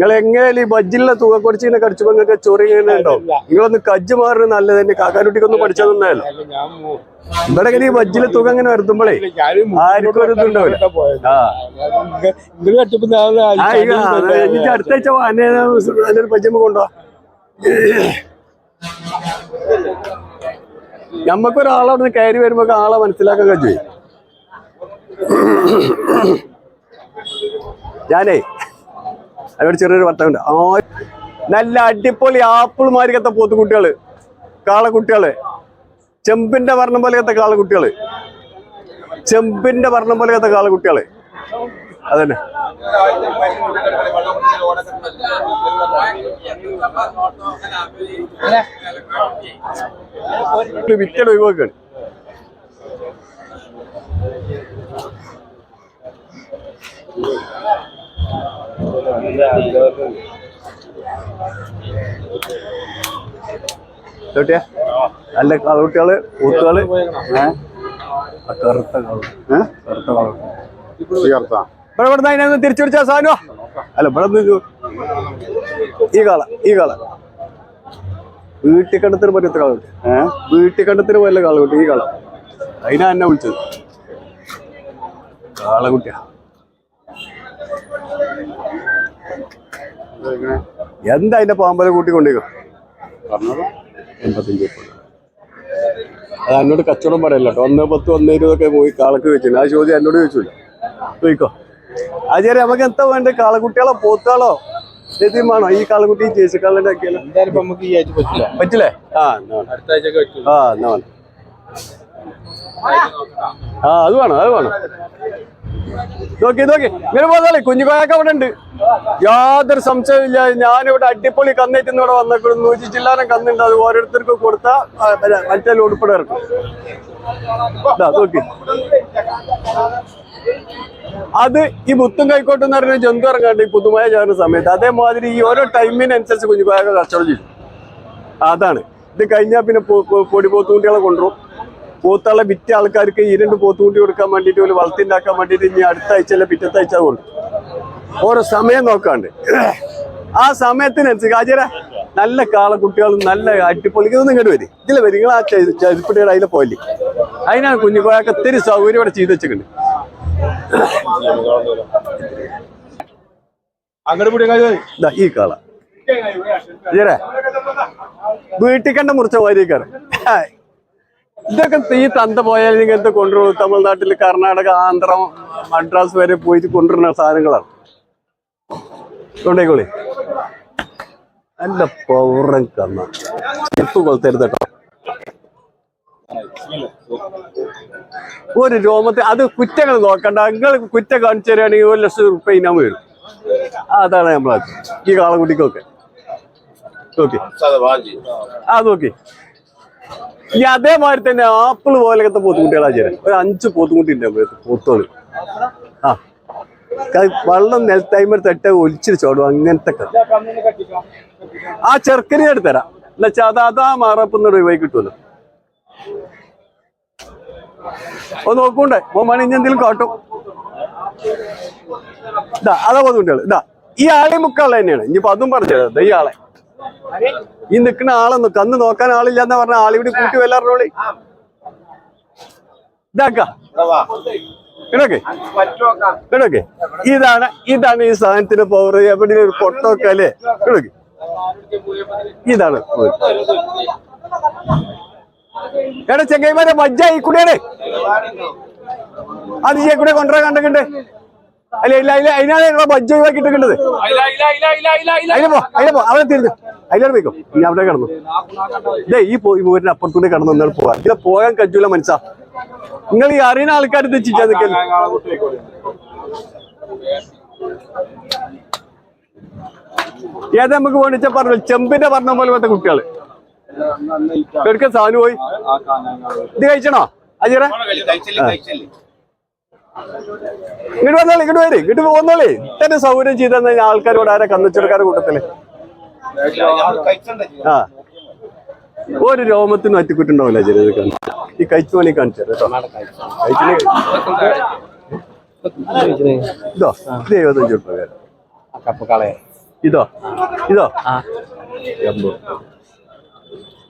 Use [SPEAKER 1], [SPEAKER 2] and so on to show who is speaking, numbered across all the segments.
[SPEAKER 1] നിങ്ങൾ എങ്ങനെയാലും ഈ ബജ്ജിലുള്ള തുക കുറച്ചിങ്ങനെ കടിച്ചപ്പോ നിങ്ങൾക്ക് ചൊറി ഇങ്ങനെ ഉണ്ടാവും നിങ്ങളൊന്ന് കജ്ജ് മാറി നല്ലത്. തന്നെ കാക്കാനുട്ടിക്കൊന്നും തന്നെയല്ലോ ഇവിടെ ഇങ്ങനെ ഈ ബജ്ജിലെ തുക ഇങ്ങനെ വരുത്തുമ്പോഴേ ആർക്കും ഒരു ഇതുണ്ടാവില്ല.
[SPEAKER 2] ഇങ്ങനെ
[SPEAKER 1] എനിക്ക് അടുത്ത ആഴ്ച വാ, എന്നെ നല്ലൊരു പച്ചമ്പ് കൊണ്ടുവാ. നമ്മക്കൊരാളവിടെ നിന്ന് കയറി വരുമ്പോ ആളെ മനസ്സിലാക്കാൻ കഴിച്ചു ഞാനേ അതിനോട് ചെറിയൊരു വർത്തമുണ്ട് ആ നല്ല അടിപൊളി ആപ്പിൾ മാരിക്കത്തെ പോത്തുകുട്ടികൾ. കാളക്കുട്ടികൾ. ചെമ്പിന്റെ വർണം പോലെയത്തെ കാളക്കുട്ടികൾ. ചെമ്പിന്റെ വർണം പോലെയത്തെ കാളക്കുട്ടികൾ. അതന്നെ. വിക്കറ്റ് ഒഴിവാക്കാണ്. കേട്ടിയാ? നല്ല കളുകുട്ടികൾ ഊത്തുകൾ ഏ? ആ കറുത്ത കളർ? കറുത്ത
[SPEAKER 3] കളർ
[SPEAKER 1] ഇവിടെ ഇവിടെ അതിനൊന്ന് തിരിച്ചു പിടിച്ച സാധനോ? അല്ല ഇവിടെ നിന്ന് ഈ കാള ഈ കാള. വീട്ടിൽ കണ്ടത്തിന് പറ്റത്ത കാളുണ്ട് ഏഹ് വീട്ടിൽ കണ്ടത്തിന് പോലെ കാളുണ്ട് ഈ കാള. അതിനാ എന്നെ വിളിച്ചത്. കാളകുട്ടിയാ എന്താ അതിന്റെ പാമ്പല കൂട്ടി കൊണ്ടേക്കോ
[SPEAKER 3] പറഞ്ഞത്
[SPEAKER 1] എൺപത്തഞ്ച്. അത് എന്നോട് കച്ചവടം പറയല്ല കേട്ടോ. ഒന്ന് പത്ത് ഒന്ന് ഇരുപതൊക്കെ പോയി കാളക്ക് വെച്ചില്ല ആ ചോദ്യം എന്നോട് ചോദിച്ചില്ല ചോദിക്കോ? ആചാര്യ നമുക്ക് എന്താ വേണ്ടത് കാളക്കുട്ടികളോ പോത്താളോ ലഭ്യമാണോ ഈ കാളക്കുട്ടി
[SPEAKER 2] നമുക്ക് ഈ ആഴ്ച പറ്റില്ല.
[SPEAKER 1] പറ്റില്ലേ? ആ
[SPEAKER 2] അടുത്ത ആഴ്ച പറ്റില്ല
[SPEAKER 1] ആ എന്നാ ആ അത് വേണം അത് വേണം. നോക്കി നോക്കി. ഇങ്ങനെ പോന്നാളെ കുഞ്ഞുകോയൊക്കെ അവിടെ ഉണ്ട്. യാതൊരു സംശയമില്ല ഞാനിവിടെ അടിപൊളി കന്നേറ്റ് ഇവിടെ വന്നേക്കുന്നു നൂറ്റി ചില്ലാനം കന്നുണ്ട്. അത് ഓരോരുത്തർക്ക് കൊടുത്താൽ മറ്റേ ഉൾപ്പെടെ നോക്കി. അത് ഈ മുത്തും കൈക്കോട്ടും എന്ന് പറഞ്ഞ ജന്തു ഇറങ്ങാണ്ട് ഈ പുതുമായ ചേർന്ന സമയത്ത് അതേമാതിരി ഈ ഓരോ ടൈമിനനുസരിച്ച് കുഞ്ഞുകോയൊക്കെ കച്ചവടം ചെയ്യും. അതാണ്. ഇത് കഴിഞ്ഞാൽ പിന്നെ പൊടിപോത്തുകുട്ടികളെ പൊ- പോത്തുകളെ വിറ്റ ആൾക്കാർക്ക് ഈ രണ്ട് പോത്തുകുട്ടി കൊടുക്കാൻ വേണ്ടിയിട്ട് ഒരു വളർത്തിണ്ടാക്കാൻ വേണ്ടിയിട്ട് ഇനി അടുത്ത ആഴ്ച അല്ല പിറ്റത്തെ ആഴ്ച കൊണ്ട് ഓരോ സമയം നോക്കാണ്ട്. ആ സമയത്തിനനുസരിച്ച് കാജര നല്ല കാളക്കുട്ടികളും നല്ല അടിപൊളിക്കൊന്നും ഇങ്ങോട്ട് വരും. ഇതിൽ വരും. നിങ്ങൾ ആ ചെ- ചെരുപ്പടിയുടെ അതിലെ പോലെ അതിനാണ് കുഞ്ഞു പോയൊക്കെ ഒത്തിരി സൗകര്യം ഇവിടെ ചെയ്ത് വെച്ചിട്ടുണ്ട്. ഈ കാള. വീട്ടിൽ കണ്ട മുറിച്ച വാരിക്കാറ് ഇതൊക്കെ ഈ തന്ത പോയാൽ ഇങ്ങനത്തെ കൊണ്ടുവരും തമിഴ്നാട്ടിൽ കർണാടക ആന്ധ്ര മദ്രാസ് വരെ പോയിട്ട് കൊണ്ടുവരുന്ന സാധനങ്ങളാണ്. കൊണ്ടേക്കോളി നല്ല പൗറൻ കന്ന ചെപ്പ് കൊളുത്തരുത് കേട്ടോ ഒരു രോമത്തെ അത് കുറ്റങ്ങൾ നോക്കണ്ട. നിങ്ങൾ കുറ്റം കാണിച്ചു തരികയാണെങ്കിൽ ഒരു ലക്ഷം റുപ്യ ഇനാമ വരും. അതാണ് നമ്മളെ ഈ കാളക്കുട്ടിക്കൊക്കെ. ഓക്കെ ആ നോക്കി. ഈ അതേമാതിരി തന്നെ ആപ്പിൾ പോലത്തെ പോത്തുകുട്ടികളാ ചേരാൻ ഒരു അഞ്ച് പോത്തുകുട്ടി ഉണ്ട് നമ്മുടെ പോത്തോൾ. ആ. വെള്ളം നിലത്തൈമർ തട്ട ഒലിച്ചിട്ട് ചോടും അങ്ങനത്തെ ആ ചെറുക്കനെ എടുത്തരാ തരാം. എന്നുവെച്ചാ അത് അതാ മാറപ്പുന്ന രൂപ കിട്ടുമല്ലോ. ഒന്ന് നോക്കൂണ്ടേ? മോമാണി ഇനി എന്തെങ്കിലും കാട്ടും. ഇതാ അതാ പോത്തുകുട്ടികൾ ഇതാ ഈ ആളെ മുക്കാളെ തന്നെയാണ്. ഇനിയിപ്പോ അതും പറഞ്ഞു തരാം ഈ ആളെ. ഈ നിൽക്കുന്ന ആളൊന്ന് കന്ന് നോക്കാൻ ആളില്ല എന്ന് പറഞ്ഞ ആളിവിടെ കൂട്ടി വല്ലാറോളി ഇതാക്ക. ഇതാണ് ഇതാണ് ഈ സാധനത്തിന്റെ പവർ എവിടെ ഒരു പൊട്ടൊക്കെ അല്ലേ? ഇടക്കെ ഇതാണ്. എടാ ചെങ്ങൈമാരെ ഈ കുടിയാണ്. അത് ചെയ്യ കുടിയെ കൊണ്ടുവരാൻ കണ്ടിട്ടുണ്ട്. അല്ല ഇല്ല ഇല്ല അതിനാണ് മജ്ജ ഒഴിവാക്കിയിട്ടുണ്ട് അതിലെ പോ അതിലെ പോ അവനെ തീർന്നു അതിലോട്ട് പോയിക്കോ? ഇനി അവിടെ കിടന്നു. ഈ പോയി അപ്പുറത്തൂടെ കിടന്നു എന്നാൽ പോവാ ഇത് പോകാൻ കഴിയൂല മനസ്സാ നിങ്ങൾ ഈ അറിയുന്ന ആൾക്കാർ തെച്ചിച്ചാ നിൽക്കൽ ഏതാ നമുക്ക് വേണിച്ച പറഞ്ഞു ചെമ്പിന്റെ പറഞ്ഞ പോലെ പോലത്തെ കുട്ടികൾ. എടുക്ക സാധനം പോയി. ഇത് കഴിച്ചണോ? അജിറ? ഇങ്ങോട്ട് വന്നോളി ഇങ്ങോട്ട് വരെ. ഇങ്ങോട്ട് പോന്നോളി ഇത്തന്നെ സൗകര്യം ചെയ്തു തന്നെ ആൾക്കാരോട് ആരെ കന്നിച്ചെടുക്കാരുടെ കൂട്ടത്തിൽ? ആ. ഒരു രോമത്തിനും അറ്റിക്കുറ്റുണ്ടാവില്ല ചെറിയ ഈ കഴിച്ചു പണി കാണിച്ചു കേട്ടോ. കഴിച്ചിന് ഇതോ ഇത് എഴുപത്തഞ്ച് രൂപ
[SPEAKER 2] കപ്പക്കാളെ
[SPEAKER 1] ഇതോ ഇതോ. എൺപത്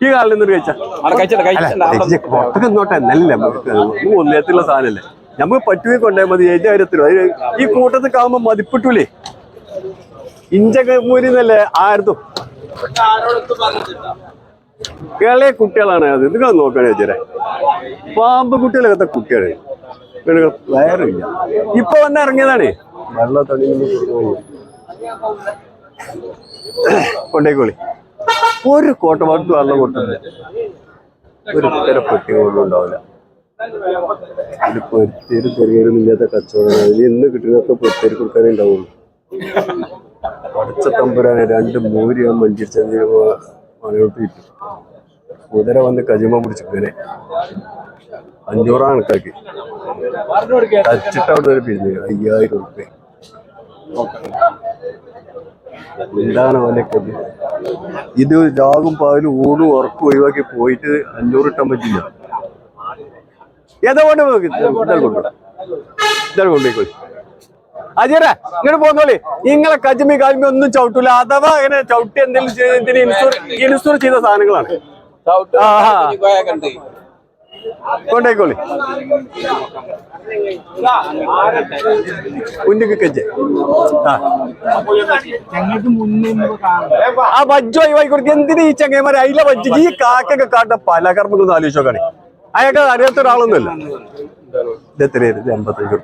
[SPEAKER 1] ഈ കാലിൽ നിന്ന്
[SPEAKER 2] കഴിച്ചോട്ടെ
[SPEAKER 1] പുറത്തൊക്കെ നോട്ടെ നല്ല ഒന്നേത്തുള്ള സാധനല്ലേ. നമുക്ക് പറ്റുവേ കൊണ്ടേ മതി അത് ഈ കൂട്ടത്തിൽ കാണുമ്പോ മതിപ്പിട്ടൂലേ. ഇഞ്ചൊക്കെ മൂരിന്നല്ലേ ആയിരത്തും. ഇളയ കുട്ടികളാണ് അത്. നിങ്ങൾ നോക്കണേ ചേരെ പാമ്പ് കുട്ടികളൊക്കെ കുട്ടികൾ വയറില്ല. ഇപ്പൊ വന്ന് ഇറങ്ങിയതാണ്. വെള്ളത്തണി കൊണ്ടേക്കോളി. ഒരു കോട്ടപാട്ട് വെള്ളം കൊടുത്തില്ല ഒരു ഇത്തരം പെട്ടികളൊന്നും ഉണ്ടാവില്ല. ഒരു പൊരുത്തേരും ചെറിയൊരു ഇല്ലാത്ത കച്ചവടമാണ് ഇത് ഇന്ന് കിട്ടുന്നതൊക്കെ പൊരുത്തേര് കൊടുക്കാനേ ഉണ്ടാവുള്ളൂ. പടച്ച തമ്പുരാനെ രണ്ട് മൂരി ആ മഞ്ചിരിച്ചു മലയോട്ട് കിട്ടും കുതിര വന്ന് കജിമ പിടിച്ചു കുതിരെ അഞ്ഞൂറാണ് കണക്കാക്കി തച്ചിട്ട് അവിടെ ഒരു പിരിഞ്ഞു. അയ്യായിരം ഉറുപ്പ്യ എന്താണ് അവന്റെ കഥ? ഇത് രാഗും പാലും ഊണും ഉറക്കും ഒഴിവാക്കി പോയിട്ട് അഞ്ഞൂറ് ഇട്ടാൻ പറ്റില്ല. ഏതാ കൊണ്ട് ഇതാ കൊണ്ടു ഇതാ കൊണ്ടേക്കോളി അജയര ഇങ്ങോട്ട് പോന്നോളി. നിങ്ങളെ കജ്മി കാൽമി ഒന്നും ചവിട്ടൂല. അഥവാ അങ്ങനെ ചവിട്ടി എന്തെങ്കിലും ഇൻസൂർ ചെയ്ത സാധനങ്ങളാണ്. കൊണ്ടേക്കോളി ഉണ്ടിക്ക് കജ്ജ്. ആ. ബജ്ജ് ഒഴിവാക്കി കൊടുക്കുക എന്തിനാ ഈ ചങ്ങന്മാരെ അതിലെ ബജ്ജ് ഈ കാക്കൊക്കെ കാട്ട പല കർമ്മങ്ങളൊന്നും ആലോചിച്ചോക്കാണേ അയാൾക്ക് അറിയാത്ത ഒരാളൊന്നുമില്ല. എൺപത്തഞ്ച്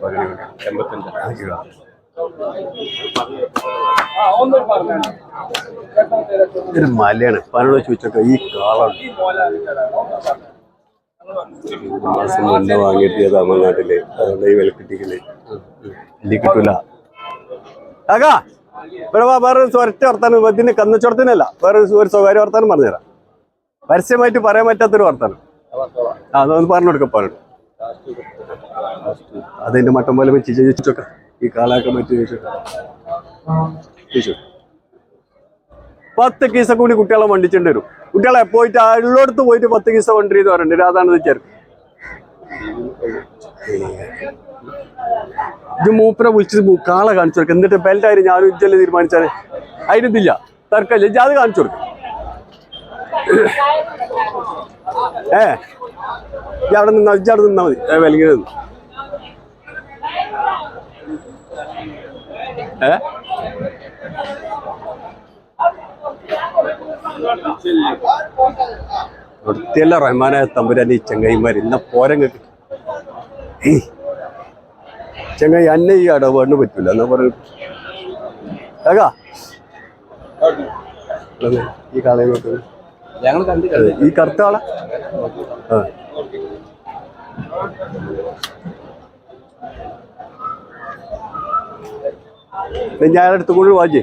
[SPEAKER 1] ഇതൊരു മലയാണ്. പനോട് ചോദിച്ചൊക്കെ ഈ കാളാണ് മാസം മുന്നേ വാങ്ങിയിട്ട് തമിഴ്നാട്ടിൽ അതുകൊണ്ട് ഈ വില കിട്ടിക്കില്ലേ ഇല്ലി കിട്ടൂല. ആകാ ഇവിടെ വേറൊരു വേറെ ഒരു ഒരൊറ്റ വർത്താനം. ഇതിന് കന്നച്ചോടത്തിനല്ല. വേറെ ഒരു ഒരു സ്വകാര്യ വർത്താനം പറഞ്ഞുതരാം. പരസ്യമായിട്ട് പറയാൻ പറ്റാത്തൊരു വർത്താനം. അതൊന്ന് പറഞ്ഞു കൊടുക്ക പറഞ്ഞു അതിന്റെ മട്ടം പോലെ വെച്ച് ചോദിച്ചൊക്കെ ഈ കാളാക്കാൻ പറ്റി ചോദിച്ചു പത്ത് കീസ കൂടി കുട്ടികളെ വണ്ടിച്ചിട്ട് വരും. കുട്ടികളെ പോയിട്ട് ഉള്ളടത്ത് പോയിട്ട് പത്ത് കീസ വണ്ടി എന്ന് പറഞ്ഞിട്ട് അതാണ് ചേർക്കും ഇത് മൂപ്പരെ വിളിച്ചത് കാള കാണിച്ചു കൊടുക്കും. എന്നിട്ട് ബെൽറ്റ് ആയിരുന്നു ഞാൻ ഇജ്ജല്ലേ തീരുമാനിച്ചാൽ അതിനിതില്ല തർക്കമില്ല. അത് കാണിച്ചു കൊടുക്കും. ഏ? ഇജ്ജ് അവിടെ നിന്നാ അവിടെ നിന്നാ മതി. ഏ വിലങ്ങി നിന്ന്. റഹ്മാനായ തമ്പുരാൻ ഈ ചങ്ങായിമാർ ഇന്ന പോരങ്ങൾക്ക് ചങ്ങായി അന്നെ ഈ ഇടപാടിന് പറ്റൂല. എന്നാ ഏകാ? അതെ, ഈ കാളയെ നോക്കുന്നത്
[SPEAKER 2] ഞങ്ങൾ
[SPEAKER 1] കണ്ടിട്ടുണ്ട് ഈ കറുത്ത ഞാൻ അടുത്ത് കൂടി വാജി